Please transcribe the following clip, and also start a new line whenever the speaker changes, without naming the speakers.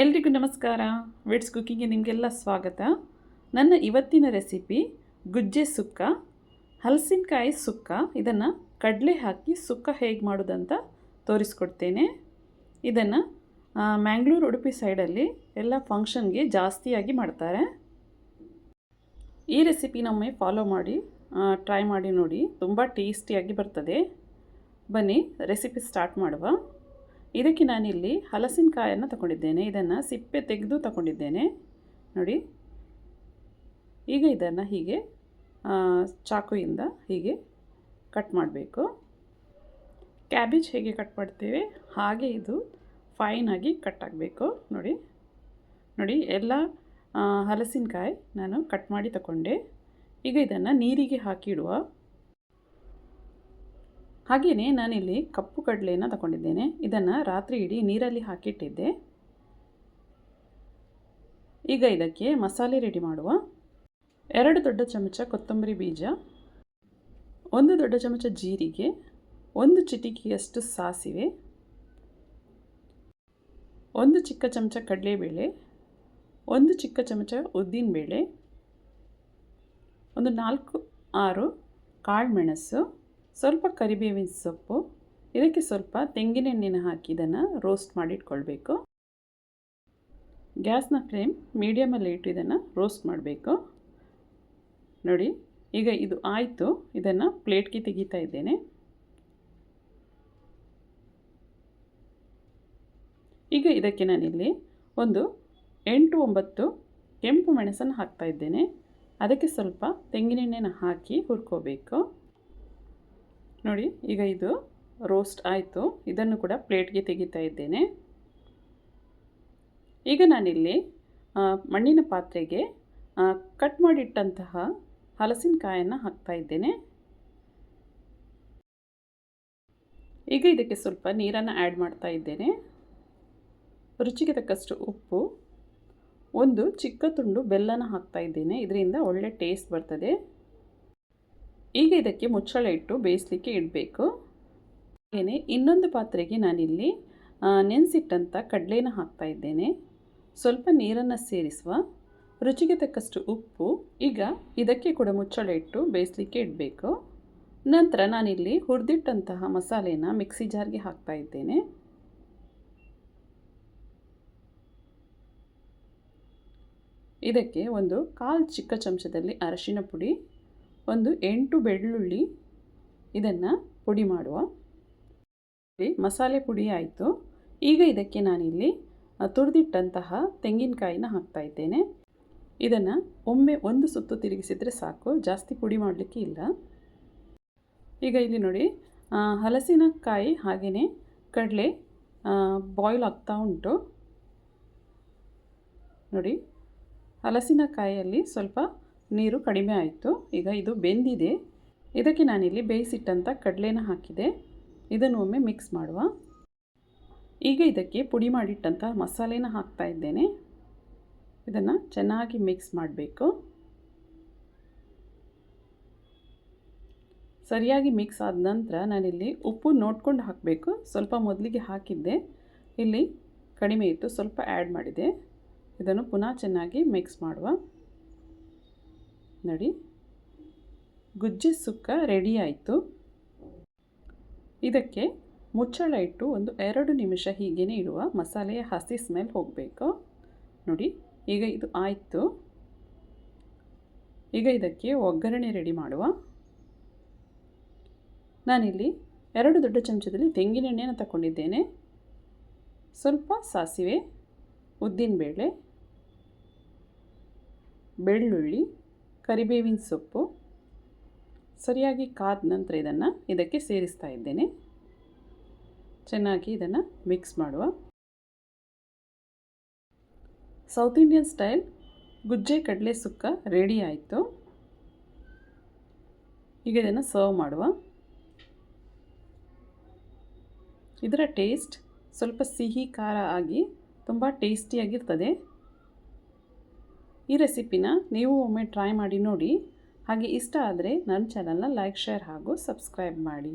ಎಲ್ರಿಗೂ ನಮಸ್ಕಾರ. ವೆಡ್ಸ್ ಕುಕ್ಕಿಂಗ್ಗೆ ನಿಮಗೆಲ್ಲ ಸ್ವಾಗತ. ನನ್ನ ಇವತ್ತಿನ ರೆಸಿಪಿ ಗುಜ್ಜೆ ಸುಕ್ಕ, ಹಲಸಿನಕಾಯಿ ಸುಕ್ಕ, ಇದನ್ನು ಕಡಲೆ ಹಾಕಿ ಸುಕ್ಕ ಹೇಗೆ ಮಾಡೋದಂತ ತೋರಿಸ್ಕೊಡ್ತೇನೆ. ಇದನ್ನು ಮ್ಯಾಂಗ್ಳೂರು, ಉಡುಪಿ ಸೈಡಲ್ಲಿ ಎಲ್ಲ ಫಂಕ್ಷನ್ಗೆ ಜಾಸ್ತಿಯಾಗಿ ಮಾಡ್ತಾರೆ. ಈ ರೆಸಿಪಿನೊಮ್ಮೆ ಫಾಲೋ ಮಾಡಿ ಟ್ರೈ ಮಾಡಿ ನೋಡಿ. ತುಂಬ ಟೇಸ್ಟಿಯಾಗಿ ಬರ್ತದೆ. ಬನ್ನಿ ರೆಸಿಪಿ ಸ್ಟಾರ್ಟ್ ಮಾಡುವ. ಇದಕ್ಕೆ ನಾನಿಲ್ಲಿ ಹಲಸಿನಕಾಯನ್ನು ತಗೊಂಡಿದ್ದೇನೆ. ಇದನ್ನು ಸಿಪ್ಪೆ ತೆಗೆದು ತಗೊಂಡಿದ್ದೇನೆ. ನೋಡಿ. ಈಗ ಇದನ್ನು ಹೀಗೆ ಚಾಕುಯಿಂದ ಹೀಗೆ ಕಟ್ ಮಾಡಬೇಕು. ಕ್ಯಾಬೇಜ್ ಹೇಗೆ ಕಟ್ ಮಾಡ್ತೇವೆ? ಹಾಗೆ ಇದು ಫೈನಾಗಿ ಕಟ್ ಆಗಬೇಕು. ನೋಡಿ. ನೋಡಿ, ಎಲ್ಲ ಹಲಸಿನಕಾಯಿ ನಾನು ಕಟ್ ಮಾಡಿ ತಗೊಂಡೆ. ಈಗ ಇದನ್ನು ನೀರಿಗೆ ಹಾಕಿಡುವ. ಹಾಗೆಯೇ ನಾನಿಲ್ಲಿ ಕಪ್ಪು ಕಡಲೆಯನ್ನು ತಗೊಂಡಿದ್ದೇನೆ. ಇದನ್ನು ರಾತ್ರಿ ಇಡೀ ನೀರಲ್ಲಿ ಹಾಕಿಟ್ಟಿದ್ದೆ. ಈಗ ಇದಕ್ಕೆ ಮಸಾಲೆ ರೆಡಿ ಮಾಡುವ. ಎರಡು ದೊಡ್ಡ ಚಮಚ ಕೊತ್ತಂಬರಿ ಬೀಜ, ಒಂದು ದೊಡ್ಡ ಚಮಚ ಜೀರಿಗೆ, ಒಂದು ಚಿಟಿಕೆಯಷ್ಟು ಸಾಸಿವೆ, ಒಂದು ಚಿಕ್ಕ ಚಮಚ ಕಡಲೆಬೇಳೆ, ಒಂದು ಚಿಕ್ಕ ಚಮಚ ಉದ್ದಿನಬೇಳೆ, ಒಂದು ನಾಲ್ಕು ಆರು ಕಾಳುಮೆಣಸು ಸ್ವಲ್ಪ ಕರಿಬೇವಿನ ಸೊಪ್ಪು, ಇದಕ್ಕೆ ಸ್ವಲ್ಪ ತೆಂಗಿನೆಣ್ಣೆನ ಹಾಕಿ ಇದನ್ನು ರೋಸ್ಟ್ ಮಾಡಿಟ್ಕೊಳ್ಬೇಕು. ಗ್ಯಾಸ್ನ ಫ್ಲೇಮ್ ಮೀಡಿಯಮಲ್ಲಿ ಇಟ್ಟು ಇದನ್ನು ರೋಸ್ಟ್ ಮಾಡಬೇಕು. ನೋಡಿ, ಈಗ ಇದು ಆಯಿತು, ಇದನ್ನು ಪ್ಲೇಟ್ಗೆ ತೆಗಿತಾ ಇದ್ದೇನೆ. ಈಗ ಇದಕ್ಕೆ ನಾನಿಲ್ಲಿ ಒಂದು ಎಂಟು ಒಂಬತ್ತು ಕೆಂಪು ಮೆಣಸನ್ನು ಹಾಕ್ತಾ ಇದ್ದೇನೆ. ಅದಕ್ಕೆ ಸ್ವಲ್ಪ ತೆಂಗಿನೆಣ್ಣೆನ ಹಾಕಿ ಹುರ್ಕೋಬೇಕು. ನೋಡಿ, ಈಗ ಇದು ರೋಸ್ಟ್ ಆಯಿತು. ಇದನ್ನು ಕೂಡ ಪ್ಲೇಟ್ಗೆ ತೆಗಿತಾ ಇದ್ದೇನೆ. ಈಗ ನಾನಿಲ್ಲಿ ಮಣ್ಣಿನ ಪಾತ್ರೆಗೆ ಕಟ್ ಮಾಡಿಟ್ಟಂತಹ ಹಲಸಿನಕಾಯನ್ನು ಹಾಕ್ತಾ ಇದ್ದೇನೆ. ಈಗ ಇದಕ್ಕೆ ಸ್ವಲ್ಪ ನೀರನ್ನು ಆ್ಯಡ್ ಮಾಡ್ತಾ ಇದ್ದೇನೆ. ರುಚಿಗೆ ತಕ್ಕಷ್ಟು ಉಪ್ಪು, ಒಂದು ಚಿಕ್ಕ ತುಂಡು ಬೆಲ್ಲನ ಹಾಕ್ತಾ ಇದ್ದೇನೆ. ಇದರಿಂದ ಒಳ್ಳೆ ಟೇಸ್ಟ್ ಬರ್ತದೆ. ಈಗ ಇದಕ್ಕೆ ಮುಚ್ಚಳ ಇಟ್ಟು ಬೇಯಿಸಲಿಕ್ಕೆ ಇಡಬೇಕು. ಹಾಗೆಯೇ ಇನ್ನೊಂದು ಪಾತ್ರೆಗೆ ನಾನಿಲ್ಲಿ ನೆನೆಸಿಟ್ಟಂಥ ಕಡಲೆನ ಹಾಕ್ತಾ ಇದ್ದೇನೆ. ಸ್ವಲ್ಪ ನೀರನ್ನು ಸೇರಿಸುವ. ರುಚಿಗೆ ತಕ್ಕಷ್ಟು ಉಪ್ಪು. ಈಗ ಇದಕ್ಕೆ ಕೂಡ ಮುಚ್ಚಳ ಇಟ್ಟು ಬೇಯಿಸಲಿಕ್ಕೆ ಇಡಬೇಕು. ನಂತರ ನಾನಿಲ್ಲಿ ಹುರಿದಿಟ್ಟಂತಹ ಮಸಾಲೆನ ಮಿಕ್ಸಿ ಜಾರ್ಗೆ ಹಾಕ್ತಾ ಇದ್ದೇನೆ. ಇದಕ್ಕೆ ಒಂದು ಕಾಲು ಚಿಕ್ಕ ಚಮಚದಲ್ಲಿ ಅರಶಿನ ಪುಡಿ. ಒಂದು ಎಂಟು ಬೆಳ್ಳುಳ್ಳಿ ಇದನ್ನು ಪುಡಿ ಮಾಡುವ. ಮಸಾಲೆ ಪುಡಿ ಆಯಿತು. ಈಗ ಇದಕ್ಕೆ ನಾನಿಲ್ಲಿ ತುರಿದಿಟ್ಟಂತಹ ತೆಂಗಿನಕಾಯಿನ ಹಾಕ್ತಾ ಇದ್ದೇನೆ. ಇದನ್ನು ಒಮ್ಮೆ ಒಂದು ಸುತ್ತು ತಿರುಗಿಸಿದರೆ ಸಾಕು, ಜಾಸ್ತಿ ಪುಡಿ ಮಾಡಲಿಕ್ಕೆ ಇಲ್ಲ. ಈಗ ಇಲ್ಲಿ ನೋಡಿ ಹಲಸಿನಕಾಯಿ ಹಾಗೆಯೇ ಕಡಲೆ ಬಾಯ್ಲ್ ಆಗ್ತಾ ಉಂಟು. ನೋಡಿ, ಹಲಸಿನಕಾಯಿಯಲ್ಲಿ ಸ್ವಲ್ಪ ನೀರು ಕಡಿಮೆ ಆಯಿತು. ಈಗ ಇದು ಬೆಂದಿದೆ. ಇದಕ್ಕೆ ನಾನಿಲ್ಲಿ ಬೇಯಿಸಿಟ್ಟಂಥ ಕಡಲೆನ ಹಾಕಿದೆ. ಇದನ್ನು ಒಮ್ಮೆ ಮಿಕ್ಸ್ ಮಾಡುವ. ಈಗ ಇದಕ್ಕೆ ಪುಡಿ ಮಾಡಿಟ್ಟಂಥ ಮಸಾಲೆನ ಹಾಕ್ತಾ ಇದ್ದೇನೆ. ಇದನ್ನು ಚೆನ್ನಾಗಿ ಮಿಕ್ಸ್ ಮಾಡಬೇಕು. ಸರಿಯಾಗಿ ಮಿಕ್ಸ್ ಆದ ನಂತರ ನಾನಿಲ್ಲಿ ಉಪ್ಪು ನೋಡ್ಕೊಂಡು ಹಾಕಬೇಕು. ಸ್ವಲ್ಪ ಮೊದಲಿಗೆ ಹಾಕಿದ್ದೆ. ಇಲ್ಲಿ ಕಡಿಮೆ ಇತ್ತು. ಸ್ವಲ್ಪ ಆ್ಯಡ್ ಮಾಡಿದೆ. ಇದನ್ನು ಪುನಃ ಚೆನ್ನಾಗಿ ಮಿಕ್ಸ್ ಮಾಡುವ. ನೋಡಿ. ಗುಜ್ಜಿ ಸುಕ್ಕ ರೆಡಿ ಆಯಿತು. ಇದಕ್ಕೆ ಮುಚ್ಚಳ ಇಟ್ಟು ಒಂದು ಎರಡು ನಿಮಿಷ ಹೀಗೇ ಇಡುವ. ಮಸಾಲೆಯ ಹಸಿ ಸ್ಮೆಲ್ ಹೋಗಬೇಕು. ನೋಡಿ, ಈಗ ಇದು ಆಯಿತು. ಈಗ ಇದಕ್ಕೆ ಒಗ್ಗರಣೆ ರೆಡಿ ಮಾಡುವ. ನಾನಿಲ್ಲಿ ಎರಡು ದೊಡ್ಡ ಚಮಚದಲ್ಲಿ ತೆಂಗಿನೆಣ್ಣೆನ ತಗೊಂಡಿದ್ದೇನೆ ಸ್ವಲ್ಪ ಸಾಸಿವೆ, ಉದ್ದಿನಬೇಳೆ, ಬೆಳ್ಳುಳ್ಳಿ ಕರಿಬೇವಿನ ಸೊಪ್ಪು. ಸರಿಯಾಗಿ ಕಾದ ನಂತರ ಇದನ್ನು ಇದಕ್ಕೆ ಸೇರಿಸ್ತಾ ಇದ್ದೇನೆ. ಚೆನ್ನಾಗಿ ಇದನ್ನು ಮಿಕ್ಸ್ ಮಾಡುವ. ಸೌತ್ ಇಂಡಿಯನ್ ಸ್ಟೈಲ್ ಗುಜ್ಜೆ ಕಡಲೆ ಸುಕ್ಕ ರೆಡಿ ಆಯಿತು. ಈಗ ಇದನ್ನು ಸರ್ವ್ ಮಾಡುವ. ಇದರ ಟೇಸ್ಟ್ ಸ್ವಲ್ಪ ಸಿಹಿ ಖಾರ ಆಗಿ ತುಂಬ ಟೇಸ್ಟಿಯಾಗಿರ್ತದೆ ಈ ರೆಸಿಪಿನ ನೀವು ಒಮ್ಮೆ ಟ್ರೈ ಮಾಡಿ ನೋಡಿ. ಹಾಗೆ ಇಷ್ಟ ಆದರೆ ನನ್ನ ಚಾನಲ್ನ ಲೈಕ್ ಶೇರ್ ಹಾಗೂ ಸಬ್ಸ್ಕ್ರೈಬ್ ಮಾಡಿ.